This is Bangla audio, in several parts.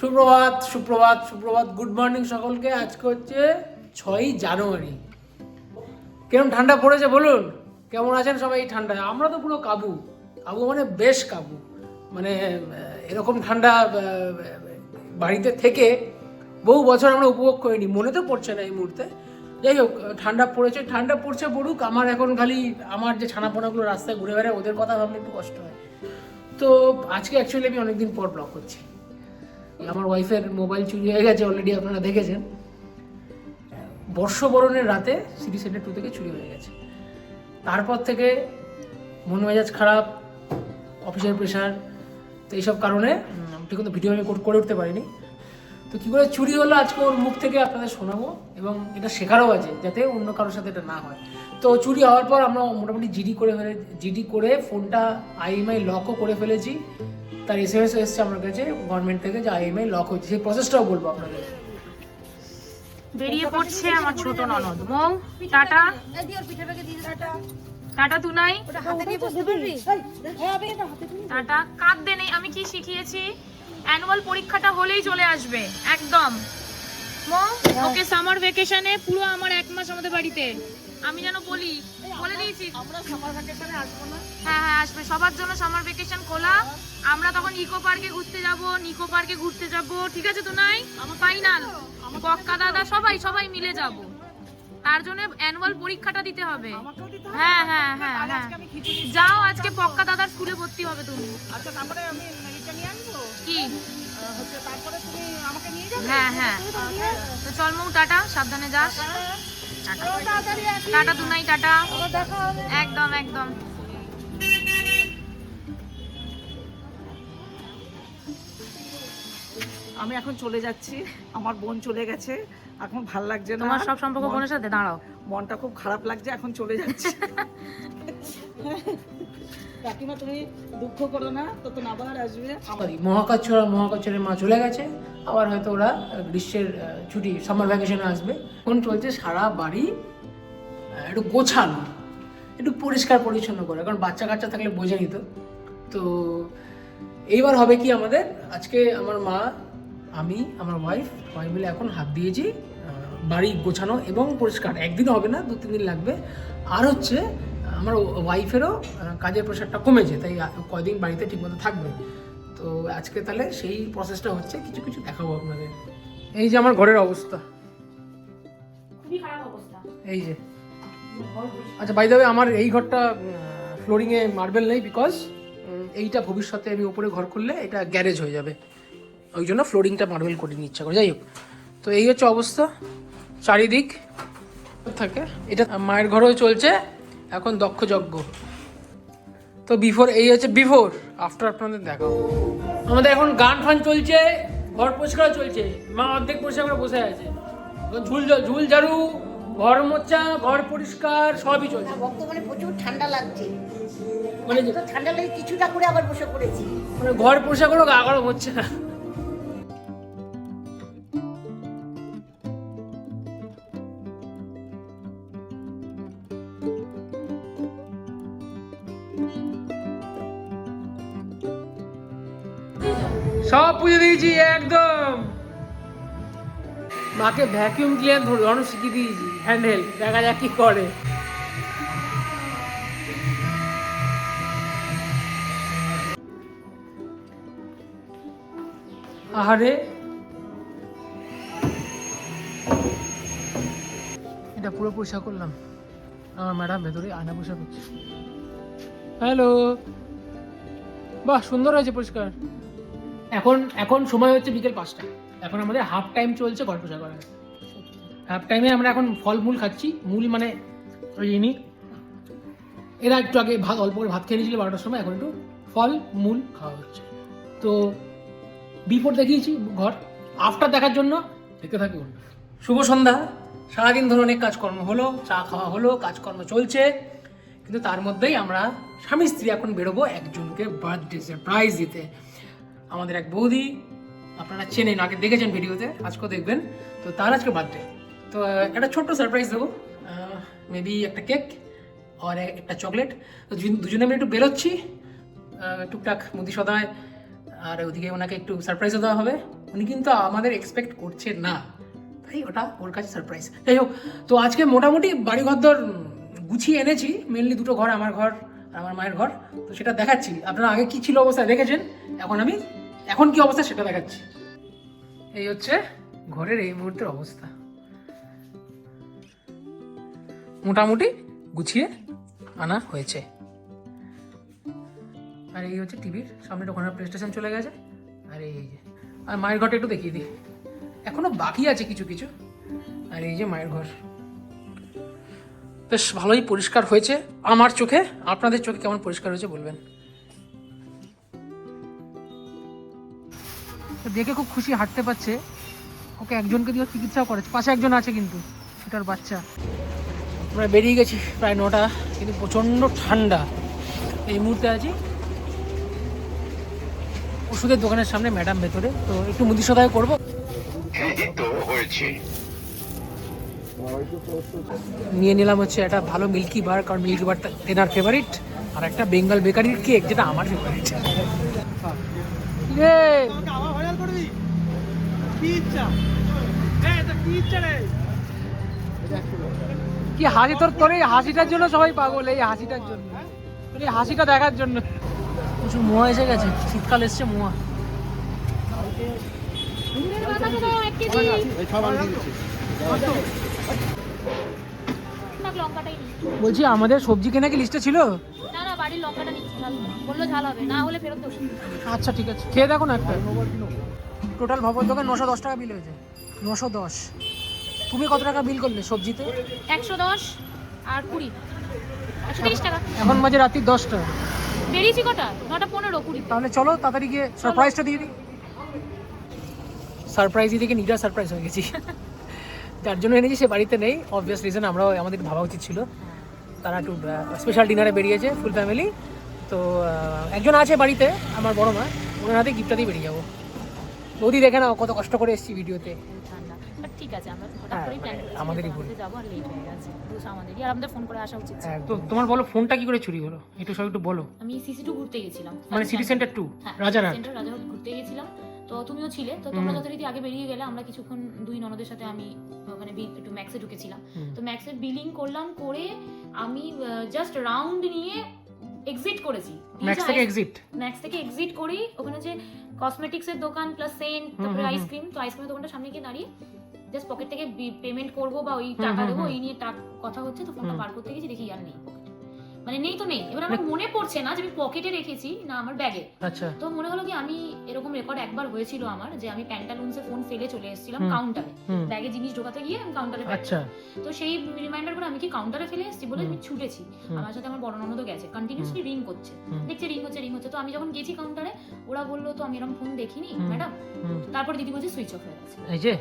সুপ্রভাত সুপ্রভাত সুপ্রভাত। গুড মর্নিং সকলকে। আজকে হচ্ছে ছয়ই জানুয়ারি। কেমন ঠান্ডা পড়েছে বলুন? কেমন আছেন সবাই ঠান্ডায়? আমরা তো পুরো কাবু। কাবু মানে বেশ কাবু। মানে এরকম ঠান্ডা বাড়িতে থেকে বহু বছর আমরা উপভোগ করিনি। মনে তো পড়ছে না এই মুহূর্তে। যাই হোক, ঠান্ডা পড়েছে, ঠান্ডা পড়ছে পড়ুক আমার এখন খালি আমার যে ছানাপোনাগুলো রাস্তায় ঘুরে বেড়ায়, ওদের কথা ভাবলে একটু কষ্ট হয়। তো আজকে অ্যাকচুয়ালি আমি অনেকদিন পর ব্লগ করছি। আমার ওয়াইফের মোবাইল চুরি হয়ে গেছে অলরেডি আপনারা দেখেছেন। বর্ষবরণের রাতে সিটি সেন্টার টু থেকে চুরি হয়ে গেছে। তারপর থেকে মন মেজাজ খারাপ অফিসের প্রেশার তো এইসব কারণে ঠিক ভিডিও আমি করে উঠতে পারিনি। তো কী করে চুরি হলো আজকে ওর মুখ থেকে আপনাদের শোনাবো এবং এটা শেখারও আছে যাতে অন্য কারোর সাথে এটা না হয়। তো চুরি হওয়ার পর আমরা মোটামুটি জিডি করে ফেলে জিডি করে ফোনটা আইএমআই লকও করে ফেলেছি। তার এস এম এস এসছে আমার কাছে গভর্নমেন্ট থেকে যে আইএমআই লক হয়েছে সেই প্রসেসটাও বলব আপনাদের। বেরিয়ে পড়ছে আমার ছোট ননদ। মৌ টাটা। টাটা তুনাই। টাটা। কাঁদতে নেই আমি কি শিখিয়েছি? অ্যানুয়াল পরীক্ষাটা হলেই চলে আসবে একদম। মৌ ওকে সামার ভেকেশনে পুরো আমার এক মাস আমাদের বাড়িতে। আমি যেন বলি বলে দিয়েছি। আমরা সামার ভ্যাকেশনে আসব না। হ্যাঁ হ্যাঁ আসবে। সবার জন্য সামার ভেকেশন খোলা। আমরা তখন ইকো পার্কে ঘুরতে যাব নিকো পার্কে ঘুরতে যাব। ঠিক আছে তো নাই? ফাইনাল বক্কা দাদা সবাই সবাই মিলে যাব। তার জন্য অ্যানুয়াল পরীক্ষাটা দিতে হবে। হ্যাঁ হ্যাঁ হ্যাঁ হ্যাঁ। যাও আজকে পক্কা দাদার স্কুলে ভর্তি হবে তুমি। আচ্ছা তারপরে আমি কি আহ, হচ্ছে তারপরে তুমি আমাকে নিয়ে যাবে? হ্যাঁ হ্যাঁ। তো চল মৌ টাটা সাবধানে যাস। Tata tata. তুনাই টাটা একদম একদম। আমি এখন চলে যাচ্ছি। আমার বোন চলে গেছে। এখন ভালো লাগছে না। তোমার সব সম্পর্ক বোনের সাথে? দাঁড়াও। মনটা খুব খারাপ লাগছে এখন চলে যাচ্ছি। কাকিমা, তুমি দুঃখ করো না তো তো আবার আসবে মহাকাচ্ছরা, মহাকাচ্ছরের মা চলে গেছে, আবার হয়তো ওরা গ্রীষ্মের ছুটি সামার ভ্যাকেশনে আসবে। এখন চলছে সারা বাড়ি একটু গোছানো, একটু পরিষ্কার পরিচ্ছন্ন করে, কারণ বাচ্চা কাচ্চা থাকলে বোঝে নিত তো এইবার হবে কি আমাদের, আজকে আমার মা, আমি, আমার ওয়াইফ সবাই মিলে এখন হাত দিয়েছি বাড়ি গোছানো এবং পরিষ্কার। একদিন হবে না দু তিন দিন লাগবে। আর হচ্ছে আমার ওয়াইফেরও কাজের প্রেশারটা কমেছে তাই কয়দিন বাড়িতে ঠিকমতো থাকবে। তো আজকে তাহলে সেই প্রসেসটা হচ্ছে কিছু কিছু দেখাবো আপনাদের। এই যে আমার ঘরের অবস্থা। খুবই খারাপ অবস্থা। এই যে। আচ্ছা বাই দেবে আমার এই ঘরটা ফ্লোরিংয়ে মার্বেল নেই বিকজ এইটা ভবিষ্যতে আমি উপরে ঘর করলে এটা গ্যারেজ হয়ে যাবে। ওই জন্য ফ্লোরিংটা মার্বেল করে নিতে ইচ্ছা করে যাই হোক। তো এই হচ্ছে অবস্থা চারিদিক। থাকে? এটা মায়ের ঘরেও চলছে এখন দক্ষ যজ্ঞ তো বিফোর এই হচ্ছে বিফোর আফটার আপনাদের দেখাও আমাদের এখন গান ফান চলছে ঘর পরিষ্কার চলছে মা অর্ধেক পরিষ্কার করে বসে আছে। ঝুল ঝুল ঝাড়ু ঘর মোচা ঘর পরিষ্কার সবই চলছে। বর্তমানে প্রচুর ঠান্ডা লাগছে। মানে ঠান্ডা লাগে কিছুটা করে আবার বসে পড়েছি। মানে ঘর পরিষ্কার করে গা গরম হচ্ছে না। সব পুজো দিয়েছি, একদম। মাকে ভ্যাকিউম ক্লিয়ার ধরানো শিখিয়ে দিয়েছি হ্যান্ডেল দেখা যাক কি করে। আহারে। এটা পুরো পরিষ্কার করলাম। আমার ম্যাডাম ভেতরে আয়না পরিষ্কার করছে। হ্যালো। বাহ, সুন্দর হয়েছে পরিষ্কার। এখন এখন সময় হচ্ছে বিকেল পাঁচটা। এখন আমাদের হাফ টাইম চলছে গল্প করার হাফ টাইমে আমরা এখন ফলমূল খাচ্ছি। মূল মানে ওই ইনি। এরা একটু আগে ভাত, অল্প করে ভাত খেয়ে নিয়েছিল বারোটার সময়। এখন একটু ফল মূল খাওয়া হচ্ছে। তো বিফোর দেখিয়েছি ঘর। আফটার দেখার জন্য দেখতে থাকুন। শুভ সন্ধ্যা। সারাদিন ধরে অনেক কাজকর্ম হলো, চা খাওয়া হলো, কাজকর্ম চলছে। কিন্তু তার মধ্যেই আমরা স্বামী স্ত্রী এখন বেরোবো একজনকে বার্থডে সারপ্রাইজ দিতে। আমাদের এক বৌদি আপনারা চেনেন আগে দেখেছেন ভিডিওতে আজকেও দেখবেন। তো তার আজকে বার্থডে তো একটা ছোট্ট সারপ্রাইজ দেবো। মেবি একটা কেক আর একটা চকলেট তো দুজনে মিলে একটু বেরোচ্ছি। টুকটাক মুদি সদায়। আর ওদিকে ওনাকে একটু সারপ্রাইজও দেওয়া হবে। উনি কিন্তু আমাদের এক্সপেক্ট করছে না। তাই ওটা ওর কাছে সারপ্রাইজ যাই হোক তো আজকে মোটামুটি বাড়ি ঘরদর উম, গুছিয়ে এনেছি। মেনলি দুটো ঘর আমার ঘর আর আমার মায়ের ঘর। তো সেটা দেখাচ্ছি। আপনারা আগে কি ছিল অবস্থায় দেখেছেন? এখন আমি, এখন কি অবস্থা সেটা দেখাচ্ছি। এই হচ্ছে ঘরের এই মুহূর্তের অবস্থা। মোটামুটি গুছিয়ে আনা হয়েছে। আর এই হচ্ছে টিভির সামনে ওখানে প্লে স্টেশন চলে গেছে। আর এই যে, আর মায়ের ঘরটা একটু দেখিয়ে দিই। এখনও বাকি আছে কিছু কিছু। আর এই যে মায়ের ঘর। বেশ ভালোই পরিষ্কার হয়েছে। আমার চোখে, আপনাদের চোখে কেমন পরিষ্কার হয়েছে বলবেন? দেখে খুব খুশি হাঁটতে পারছে। ওকে একজনকে দিয়ে চিকিৎসাও করেছে। পাশে একজন আছে কিন্তু সেটার বাচ্চা। আমরা বেরিয়ে গেছি প্রায় নটা কিন্তু প্রচণ্ড ঠান্ডা। এই মুহূর্তে আছি ওষুধের দোকানের সামনে ম্যাডাম ভেতরে। তো একটু মুদি সদায় করব। এই তো হয়েছে। নিয়ে নিলাম হচ্ছে একটা ভালো মিল্কি বার কারণ মিল্কি বার তেনার ফেভারিট আর একটা বেঙ্গল বেকারির কেক যেটা আমার ফেভারিট রে করবি কি ইচ্ছা কি হাসি তোর তোর এই হাসিটার জন্য সবাই পাগল এই হাসিটার জন্য। তোর এই হাসিটা দেখার জন্য। প্রচুর মোয়া এসে গেছে শীতকাল এসছে মোয়া। বলছি আমাদের সবজি কেনা কি লিস্টে ছিল? না না বাড়ির লঙ্কাটা নিচ্ছি ঝাল বলল ঝাল হবে না হলে ফেরত দেবো আচ্ছা ঠিক আছে। খেয়ে দেখো না একটা। টোটাল ভবন দোকান নশো দশ টাকা বিল হয়েছে। নশো দশ। তুমি কত টাকা বিল করলে সবজিতে? একশো দশ আর কুড়ি। একশো তিরিশ টাকা। এখন বাজে রাত্রি দশটা। বেরিয়েছি কটা? নটা পনেরো কুড়ি। তাহলে চলো তাড়াতাড়ি গিয়ে সারপ্রাইজটা দিয়ে দিই। সারপ্রাইজ দিকে নিজেরা সারপ্রাইজ হয়ে গেছি। যার জন্য এনেছি সে বাড়িতে নেই। অবভিয়াস রিজন আমরাও আমাদের ভাবা উচিত ছিল। তারা একটু স্পেশাল ডিনারে বেরিয়েছে ফুল ফ্যামিলি তো একজন আছে বাড়িতে আমার বড় মা। ওনার হাতে গিফটটা দিয়ে বেরিয়ে যাব। বৌদি দেখে নাও কত কষ্ট করে এসেছি ভিডিওতে। ঠান্ডা। বাট ঠিক আছে আমরা হঠাৎ হ্যাঁ, করেই প্ল্যান করেছি আমাদেরই ভুল। যাব আর লেট হয়ে গেছে। দোষ আমাদেরই? আর আমাদের ফোন করে আসা উচিত ছিল। তো তোমার বলো ফোনটা কি করে চুরি হলো? একটু সব একটু বলো। আমি সিসি টু ঘুরতে গেছিলাম। মানে সিটি সেন্টার টু হ্যাঁ রাজারহাট। সেন্টার রাজারহাট ঘুরতে গেছিলাম। তো তুমিও ছিলে তো তোমরা যথারীতি আগে বেরিয়ে গেলে আমরা কিছুক্ষণ দুই ননদের সাথে আমি বি- একটু ম্যাক্সে ঢুকেছিলাম। হুম। তো ম্যাক্সের বিলিং করলাম করে আমি জাস্ট রাউন্ড নিয়ে এক্সিট করেছি। ম্যাক্স থেকে এক্সিট ম্যাক্স থেকে এক্সিট করি ওখানে যে কসমেটিক্স এর দোকান প্লাস সেন্ট তারপরে। আইসক্রিম তো আইসক্রিমের দোকানটার সামনে গিয়ে দাঁড়িয়ে জাস্ট পকেট থেকে পেমেন্ট করব বা ওই টাকা দেবো এই নিয়ে কথা হচ্ছে তো ফোনটা বার করতে গেছি দেখি আর নেই। মানে নেই তো নেই। এবার আমার মনে পড়ছে না যে আমি পকেটে রেখেছি না আমার ব্যাগে। আচ্ছা। তো মনে হলো কি আমি এরকম রেকর্ড একবার হয়েছিল আমার যে আমি প্যান্টালুন্সে ফোন ফেলে চলে এসেছিলাম। কাউন্টারে ব্যাগে জিনিস ঢোকাতে গিয়ে আমি কাউন্টারে আচ্ছা। তো সেই রিমাইন্ডার করে আমি কি কাউন্টারে ফেলে এসেছি বলে আমি ছুটেছি। আমার সাথে আমার বড় ননদও গেছে কন্টিনিউসলি রিং করছে। দেখছে রিং হচ্ছে রিং হচ্ছে। তো আমি যখন গেছি কাউন্টারে ওরা বলল তো আমি এরকম ফোন দেখিনি। ম্যাডাম তারপর দিদি বলছে সুইচ অফ হয়ে গেছে। এই যে?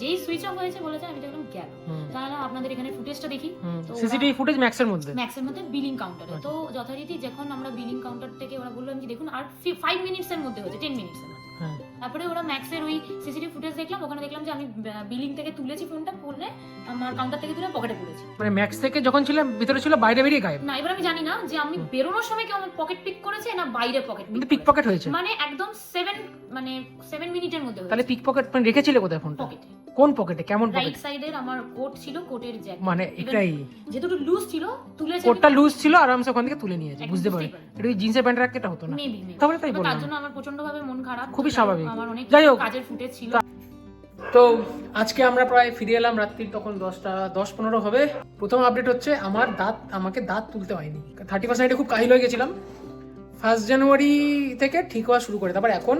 যেই সুইচ অফ হয়েছে বলেছে আমি দেখলাম গেল। তাহলে আপনাদের এখানে ফুটেজটা দেখি। তো সিসিটিভি ফুটেজ ম্যাক্সের মধ্যে? ম্যাক্সের মধ্যে বিলিং কাউন্টারে তো যথারীতি যখন আমরা বিলিং কাউন্টার থেকে ওরা বলল আমি দেখুন আর ফাইভ মিনিটস এর মধ্যে হয়েছে টেন মিনিটস এর মধ্যে। হ্যাঁ। তারপরে ওরা ম্যাক্সের ওই সিসিটিভি ফুটেজ দেখলাম ওখানে দেখলাম যে আমি বিলিং থেকে তুলেছি ফোনটা ফোনে আমার কাউন্টার থেকে তুলে পকেটে পড়েছি মানে ম্যাক্স থেকে যখন ছিলাম ভিতরে ছিল বাইরে বেরিয়ে গায়েব? না এবার আমি জানি না যে আমি বেরোনোর সময় কেউ আমার পকেট পিক করেছে না বাইরে পকেট কিন্তু পিক পকেট হয়েছে? মানে একদম সেভেন মানে সেভেন মিনিটের মধ্যে তাহলে পিক পকেট মানে রেখেছিলে কোথায় ফোনটা পকেটে কোন পকেটে কেমন পকেট রাইট সাইডের আমার কোট ছিল কোটের জ্যাক মানে এটাই। যেহেতু লুজ ছিল তুলেছে কোটটা লুজ ছিল আরামসে ওখান থেকে তুলে নিয়েছে বুঝতে পারি এটা ওই জিন্সের প্যান্ট রাখতে এটা হতো না। মেবি তাহলে তাই তার জন্য আমার প্রচণ্ড ভাবে মন খারাপ। খুবই স্বাভাবিক। আমার অনেক যাই হোক। কাজের ফুটেজ ছিল। তো আজকে আমরা প্রায় ফিরে এলাম রাত্রি তখন দশটা দশ পনেরো হবে। প্রথম আপডেট হচ্ছে আমার দাঁত আমাকে দাঁত তুলতে হয়নি। থার্টি পার্সেন্টে খুব কাহিল হয়ে গেছিলাম। ফার্স্ট জানুয়ারি থেকে ঠিক হওয়া শুরু করে তারপর এখন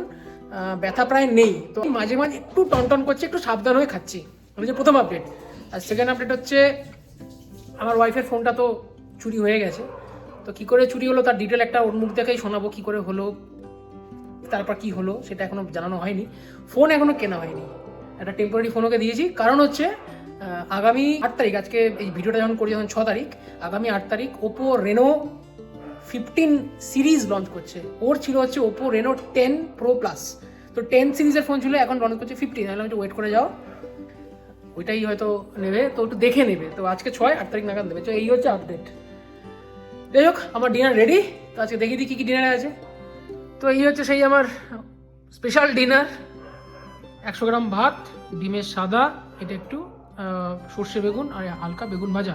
ব্যথা প্রায় নেই। তো মাঝে মাঝে একটু টনটন করছে, একটু সাবধান হয়ে খাচ্ছি। আমি যে প্রথম আপডেট আর সেকেন্ড আপডেট হচ্ছে, আমার ওয়াইফের ফোনটা তো চুরি হয়ে গেছে। তো কি করে চুরি হলো, তার ডিটেল একটা ওর মুখ দেখেই শোনাবো, কি করে হলো, তারপর কি হলো, সেটা এখনও জানানো হয়নি। ফোন এখনও কেনা হয়নি। একটা টেম্পোরারি ফোন ওকে দিয়েছি। কারণ হচ্ছে আগামী আট তারিখ, আজকে এই ভিডিওটা যখন করি যখন ছ তারিখ, আগামী আট তারিখ Oppo Reno fifteen series launch করছে। ওর ছিল হচ্ছে Oppo Reno ten pro plus তো টেন সিরিজের ফোন ছিল, এখন লঞ্চ করছে ফিফটিন আমি একটু ওয়েট করে যাও। ওইটাই হয়তো নেবে, তো একটু দেখে নেবে। তো আজকে ছয়, আট তারিখ নাগাদ নেবে। তো এই হচ্ছে আপডেট যাই হোক, আমার ডিনার রেডি তো আজকে দেখিয়ে দিই কী কী ডিনারে আছে। তো এই হচ্ছে সেই আমার স্পেশাল ডিনার একশো গ্রাম ভাত, ডিমের সাদা, এটা একটু সর্ষে বেগুন আর হালকা বেগুন ভাজা।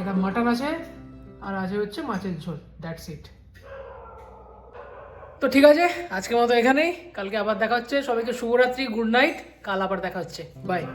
এটা মাটন আছে, আর আছে হচ্ছে মাছের ঝোল দ্যাটস ইট তো ঠিক আছে, আজকের মতো এখানেই। কালকে আবার দেখা হচ্ছে। সবাইকে শুভরাত্রি, গুড নাইট। কাল আবার দেখা হচ্ছে। বাই